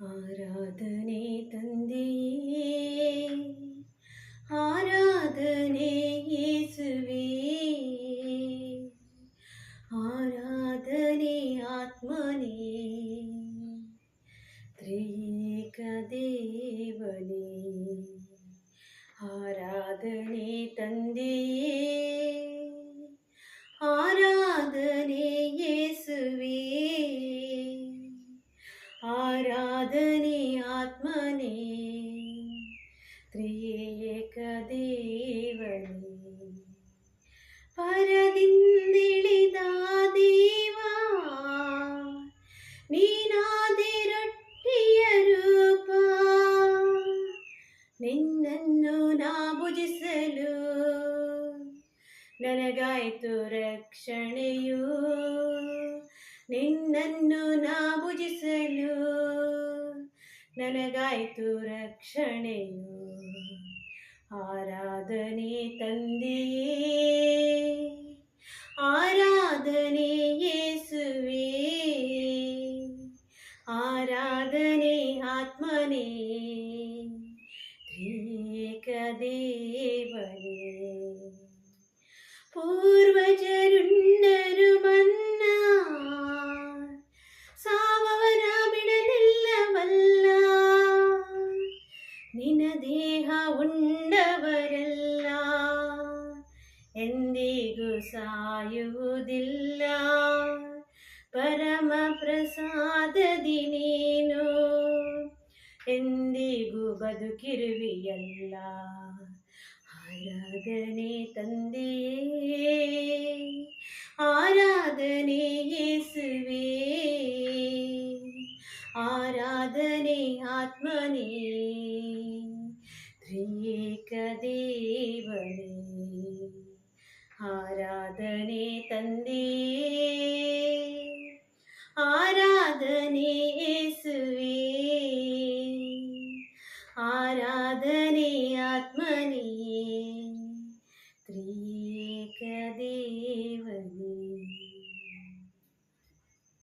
ആരാധനെ തന്തിയേ ആരാധനെ യേസുവേ ആരാധനെ ആത്മനേ ത്രിയേകദേവനേ ആരാധനെ തന്തിയേ ത്രിയേകദേവനേ പരതിന്ദിളിതാ ದೇವಾ ನೀನಾದಿರೊಟ್ಟಿಯ ರೂಪ ನಿನ್ನನ್ನು ನಾ ಭುಜಿಸಲು ನನಗಾಯಿತು ರಕ್ಷಣೆಯು ನಿನ್ನನ್ನು ನಾ ಭುಜಿಸಲು ನನಗಾಯಿತು ರಕ್ಷಣೆಯು ಆರಾಧನೆ ತಂದೆಯೇ ಆರಾಧನೆ ಯೇಸುವೆ ಆರಾಧನೆ ಆತ್ಮನೇ ತ್ರೀಕ ದೇವನೇ ಪೂರ್ವಜರುಣ್ಣ ನಿನ ದೇಹ ಉಂಡವರೆಲ್ಲ ಎಂದಿಗೂ ಸಾಯುವುದಿಲ್ಲ ಪರಮ ಪ್ರಸಾದದಿ ನೀನು ಎಂದಿಗೂ ಬದುಕಿರುವಿಯಲ್ಲ ಆರಾಧನೆ ತಂದೆಯೇ ಆರಾಧನೆ ആരാധനേ ആത്മനേ. ത്രിയേകദേവനേ ആരാധനേ തന്നേ. ആരാധനേ യേസുവേ ആരാധനേ ആത്മനേ. ത്രിയേ